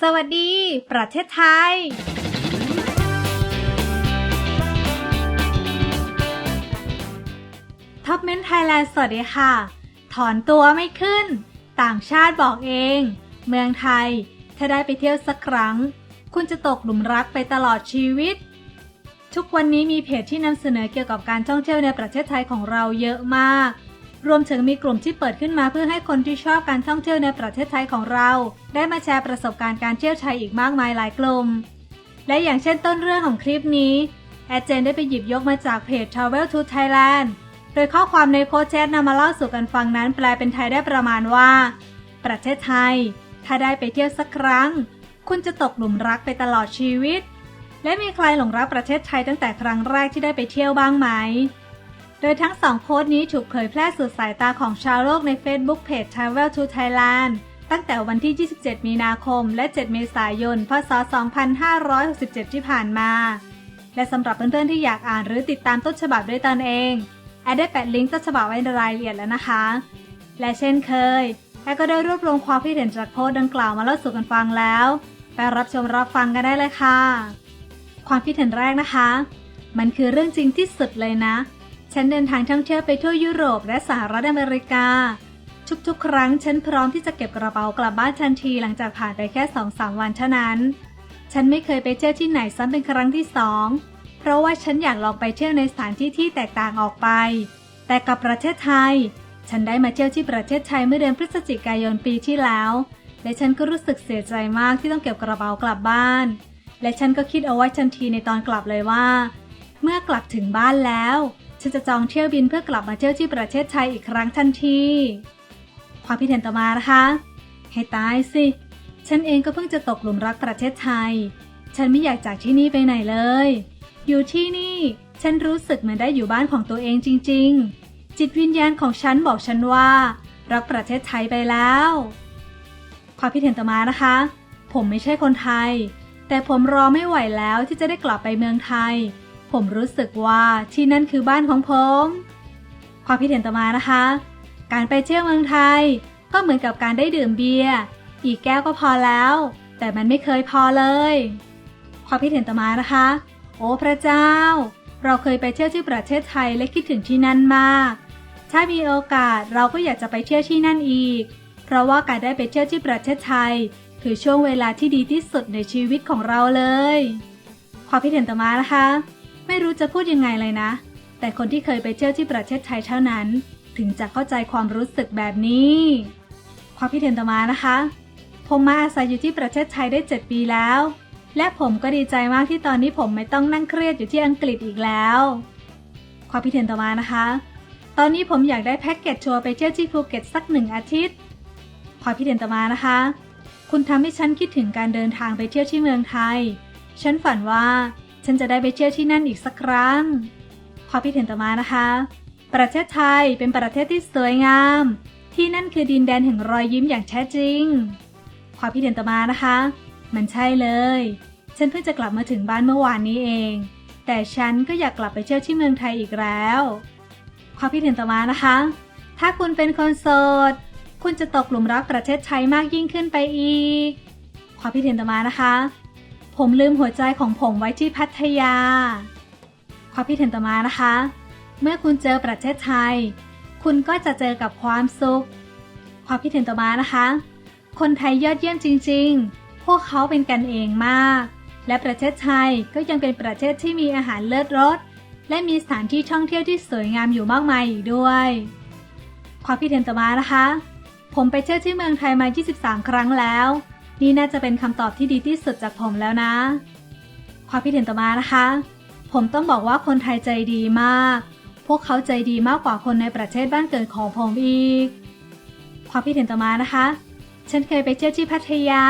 สวัสดี ประเทศไทย ท็อปเมนไทยแลนด์สวัสดีค่ะ ถอนตัวไม่ขึ้น ต่างชาติบอกเอง เมืองไทย ถ้าได้ไปเที่ยวสักครั้ง คุณจะตกหลุมรักไปตลอดชีวิต ทุกวันนี้มีเพจที่นำเสนอเกี่ยวกับการท่องเที่ยวในประเทศไทยของเราเยอะมาก รวมถึงมีกลุ่มที่เปิดขึ้นมาเพื่อให้คนที่ชอบการท่องเที่ยวในประเทศไทยของเรา ได้มาแชร์ประสบการณ์การเที่ยวไทยอีกมากมายหลายกลุ่ม และอย่างเช่นต้นเรื่องของคลิปนี้แอดเจนได้ไปหยิบยกมาจากเพจ Travel to Thailand โดยข้อความในโพสต์แชทนำมาเล่าสู่กันฟังนั้นแปลเป็นไทยได้ประมาณว่า ประเทศไทย ถ้าได้ไปเที่ยวสักครั้ง คุณจะตกหลุมรักไปตลอดชีวิต และมีใครหลงรักประเทศไทยตั้งแต่ครั้งแรกที่ได้ไปเที่ยวบ้างไหม โดยทั้งสองโพสต์นี้ถูกเผยแพร่สู่สายตาของชาวโลกใน Facebook Page Travel to Thailand ตั้งแต่วันที่ 27 มีนาคม และ 7 เมษายน พศ 2567 ที่ผ่านมา และสำหรับเพื่อนๆที่อยากอ่านหรือติดตามต้นฉบับด้วยตนเองแอดได้แปะลิงก์ต้นฉบับไว้ในรายละเอียดแล้วนะคะ และเช่นเคยแอดก็ได้รวบรวมความคิดเห็นจากโพสต์ดังกล่าวมาเล่าสู่กันฟังแล้ว ไปรับชมรับฟังกันได้เลยค่ะ ความคิดเห็นแรกนะคะ มันคือเรื่องจริงที่สุดเลยนะ ฉันเดินทางท่องเที่ยวไปทั่วยุโรปและสหรัฐอเมริกา ทุกๆ ครั้งฉันพร้อมที่จะเก็บกระเป๋ากลับบ้านทันทีหลังจากผ่านไปแค่สองสามวันเท่านั้น ฉันไม่เคยไปเที่ยวที่ไหนซ้ำเป็นครั้งที่สองเพราะว่าฉันอยากลองไปเที่ยวในสถานที่ที่แตกต่างออกไป แต่กับประเทศไทย ฉันได้มาเที่ยวที่ประเทศไทยเมื่อเดือนพฤศจิกายนปีที่แล้ว และฉันก็รู้สึกเสียใจมากที่ต้องเก็บกระเป๋ากลับบ้าน และฉันก็คิดเอาไว้ทันทีในตอนกลับเลยว่า เมื่อกลับถึงบ้านแล้ว ฉันจะจองเที่ยวบินเพื่อกลับมาเที่ยวที่ประเทศไทยอีกครั้งทันที ความคิดเห็นต่อมานะคะ ให้ตายสิ ฉันเองก็เพิ่งจะตกหลุมรักประเทศไทย ฉันไม่อยากจากที่นี่ไปไหนเลย อยู่ที่นี่ฉันรู้สึกเหมือนได้อยู่บ้านของตัวเองจริง ๆ จิตวิญญาณของฉันบอกฉันว่า รักประเทศไทยไปแล้ว ความคิดเห็นต่อมานะคะ ผมไม่ใช่คนไทย แต่ผมรอไม่ไหวแล้วที่จะได้กลับไปเมืองไทย ผมรู้สึกว่าที่นั่นคือบ้านของผม ความคิดเห็นต่อมานะคะ การไปเที่ยวเมืองไทย ก็เหมือนกับการได้ดื่มเบียร์อีกแก้วก็พอแล้ว แต่มันไม่เคยพอเลย ความคิดเห็นต่อมานะคะ โอ้พระเจ้า เราเคยไปเที่ยวที่ประเทศไทยและคิดถึงที่นั่นมาก ถ้ามีโอกาสเราก็อยากจะไปเที่ยวที่นั่นอีก เพราะว่าการได้ไปเที่ยวที่ประเทศไทย คือช่วงเวลาที่ดีที่สุดในชีวิตของเราเลย ความคิดเห็นต่อมานะคะ ไม่รู้จะพูดยังไงเลยนะ แต่คนที่เคยไปเที่ยวที่ประเทศไทยเท่านั้น ถึงจะเข้าใจความรู้สึกแบบนี้ความคิดเห็นต่อมานะคะ ผมมาอาศัยอยู่ที่ประเทศไทยได้ 7 ปีแล้ว และผมก็ดีใจมากที่ตอนนี้ผมไม่ต้องนั่งเครียดอยู่ที่อังกฤษอีกแล้ว ความคิดเห็นต่อมานะคะ ตอนนี้ผมอยากได้แพ็กเกจทัวร์ไปเที่ยวที่ภูเก็ตสักหนึ่งอาทิตย์ความคิดเห็นต่อมานะคะ คุณทำให้ฉันคิดถึงการเดินทางไปเที่ยวที่เมืองไทย ฉันฝันว่า ฉันจะได้ไปเที่ยวที่นั่นอีกสักครั้งความคิดเห็นต่อมานะคะ ประเทศไทยเป็นประเทศที่สวยงาม ที่นั่นคือดินแดนแห่งรอยยิ้มอย่างแท้จริงความคิดเห็นต่อมานะคะ มันใช่เลย ฉันเพิ่งจะกลับมาถึงบ้านเมื่อวานนี้เอง แต่ฉันก็อยากกลับไปเที่ยวที่เมืองไทยอีกแล้วความคิดเห็นต่อมานะคะ ถ้าคุณเป็นคนโสดคุณจะตกหลุมรักประเทศไทยมากยิ่งขึ้นไปอีกความคิดเห็นต่อมานะคะ ผมลืมหัวใจของผมไว้ที่พัทยา ความคิดเห็นต่อมานะคะ เมื่อคุณเจอประเทศไทย คุณก็จะเจอกับความสุข ความคิดเห็นต่อมานะคะ คนไทยยอดเยี่ยมจริง ๆ พวกเขาเป็นกันเองมาก และประเทศไทยก็ยังเป็นประเทศที่มีอาหารเลิศรส และมีสถานที่ท่องเที่ยวที่สวยงามอยู่มากมายอีกด้วย ความคิดเห็นต่อมานะคะ ผมไปเที่ยวที่เมืองไทยมา 23 ครั้งแล้ว นี่น่าจะเป็นคำตอบที่ดีที่สุดจากผมแล้วนะ ความคิดเห็นต่อมานะคะ ผมต้องบอกว่าคนไทยใจดีมาก พวกเขาใจดีมากกว่าคนในประเทศบ้านเกิดของผมอีก ความคิดเห็นต่อมานะคะ ฉันเคยไปเที่ยวที่พัทยา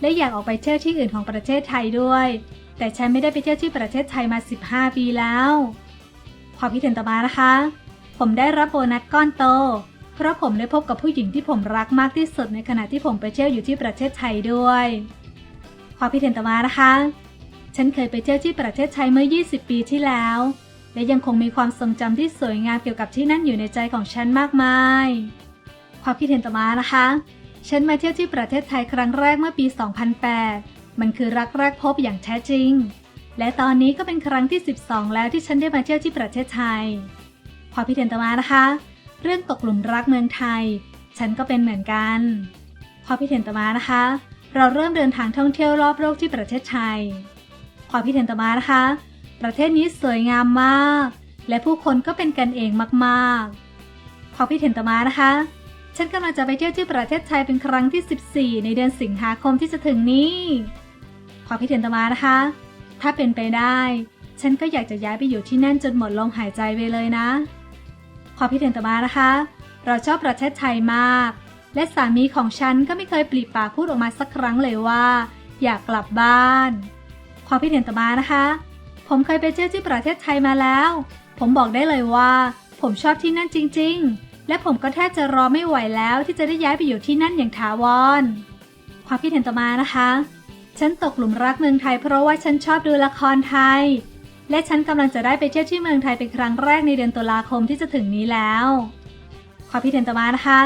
และอยากออกไปเที่ยวที่อื่นของประเทศไทยด้วย แต่ฉันไม่ได้ไปเที่ยวที่ประเทศไทยมา 15 ปีแล้ว ความคิดเห็นต่อมานะคะ ผมได้รับโบนัสก้อนโต เพราะผมได้พบกับผู้หญิงที่ผมรักมากที่สุดในขณะที่ผมไปเที่ยวอยู่ที่ประเทศไทยด้วยความคิดเห็นต่อมานะคะ ฉันเคยไปเที่ยวที่ประเทศไทยเมื่อ 20 ปีที่แล้ว และยังคงมีความทรงจำที่สวยงามเกี่ยวกับที่นั่นอยู่ในใจของฉันมากมาย ความคิดเห็นต่อมานะคะ ฉันมาเที่ยวที่ประเทศไทยครั้งแรกเมื่อปี 2008 มันคือรักแรกพบอย่างแท้จริง และตอนนี้ก็เป็นครั้งที่ 12 แล้วที่ฉันได้มาเที่ยวที่ประเทศไทย ความคิดเห็นต่อมานะคะ เรื่องตกหลุมรักเมืองไทย ฉันก็เป็นเหมือนกันความคิดเห็นต่อมานะคะ เราเริ่มเดินทางท่องเที่ยวรอบโลกที่ประเทศไทยความคิดเห็นต่อมานะคะ ประเทศนี้สวยงามมาก และผู้คนก็เป็นกันเองมากๆความคิดเห็นต่อมานะคะ ฉันกำลังจะไปเที่ยวที่ประเทศไทยเป็นครั้งที่ 14 ในเดือนสิงหาคมที่จะถึงนี้ความคิดเห็นต่อมานะคะ ถ้าเป็นไปได้ ฉันก็อยากจะย้ายไปอยู่ที่นั่นจนหมดลมหายใจไปเลยนะ ความคิดเห็นต่อมานะคะ เราชอบประเทศไทยมาก และสามีของฉันก็ไม่เคยปลีปากพูดออกมาสักครั้งเลยว่า อยากกลับบ้าน ความคิดเห็นต่อมานะคะ ผมเคยไปเที่ยวที่ประเทศไทยมาแล้ว ผมบอกได้เลยว่า ผมชอบที่นั่นจริง ๆ และผมก็แทบจะรอไม่ไหวแล้วที่จะได้ย้ายไปอยู่ที่นั่นอย่างถาวร ความคิดเห็นต่อมานะคะ ฉันตกหลุมรักเมืองไทยเพราะว่าฉันชอบดูละครไทย และฉันกำลังจะได้ไปเที่ยวที่เมืองไทยเป็นครั้งแรกในเดือนตุลาคมที่จะถึงนี้แล้วความคิดเห็นต่อมานะคะ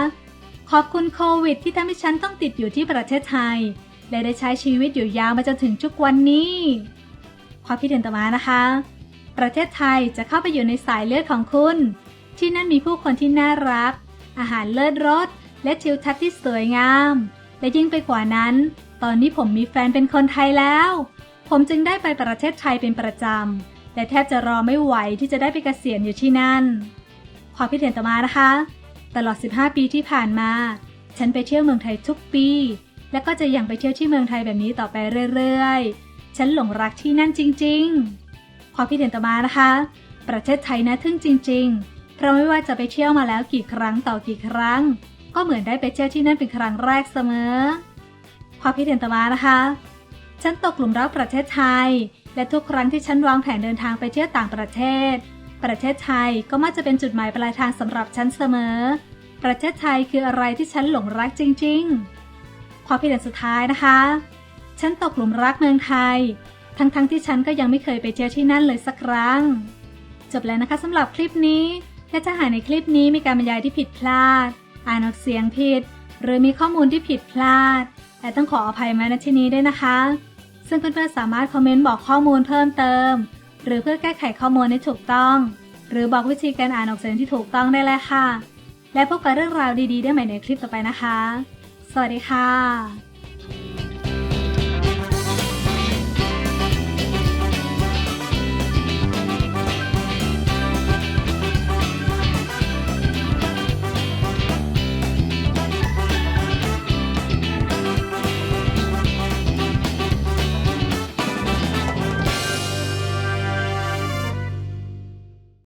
ขอบคุณโควิด ที่ทำให้ฉันต้องติดอยู่ที่ประเทศไทย และได้ใช้ชีวิตอยู่ยาวมาจนถึงทุกวันนี้ความคิดเห็นต่อมานะคะ ประเทศไทยจะเข้าไปอยู่ในสายเลือดของคุณ ที่นั่นมีผู้คนที่น่ารัก อาหารเลิศรสและทิวทัศน์ที่สวยงาม และยิ่งไปกว่านั้น ตอนนี้ผมมีแฟนเป็นคนไทยแล้ว ผมจึงได้ไปประเทศไทยเป็นประจำ และแทบจะรอไม่ไหวที่จะได้ไปเกษียณอยู่ที่นั่น ความคิดเห็นต่อมานะคะ ตลอด 15 ปีที่ผ่านมา ฉันไปเที่ยวเมืองไทยทุกปี และก็จะยังไปเที่ยวที่เมืองไทยแบบนี้ต่อไปเรื่อยๆ ฉันหลงรักที่นั่นจริง ๆ ความคิดเห็นต่อมานะคะ ประเทศไทยน่าทึ่งจริง ๆ เพราะไม่ว่าจะไปเที่ยวมาแล้วกี่ครั้งต่อกี่ครั้ง ก็เหมือนได้ไปเที่ยวที่นั่นเป็นครั้งแรกเสมอ ความคิดเห็นต่อมานะคะ ฉันตกหลุมรักประเทศไทย และทุกครั้งที่ฉันวางแผนเดินทางไปเที่ยวต่างประเทศ ประเทศไทยก็มักจะเป็นจุดหมายปลายทางสำหรับฉันเสมอ ประเทศไทยคืออะไรที่ฉันหลงรักจริงๆ ความคิดเห็นสุดท้ายนะคะ ฉันตกหลุมรักเมืองไทย ทั้งๆทที่ฉันก็ยังไม่เคยไปเที่ยวที่นั่นเลยสักครั้ง จบแล้วนะคะสำหรับคลิปนี้ และถ้าหากในคลิปนี้มีการบรรยายที่ผิดพลาด อ่านออกเสียงผิด หรือมีข้อมูลที่ผิดพลาด แต่ต้องขออภัยมาณที่นี้ด้วยนะคะ ซึ่งเพื่อนๆสามารถคอมเมนต์บอกข้อมูลเพิ่มเติม หรือเพื่อแก้ไขข้อมูลให้ถูกต้อง หรือบอกวิธีการอ่านออกเสียงที่ถูกต้องได้เลยค่ะ และพบกับเรื่องราวดีๆ ได้ใหม่ในคลิปต่อไปนะคะ สวัสดีค่ะ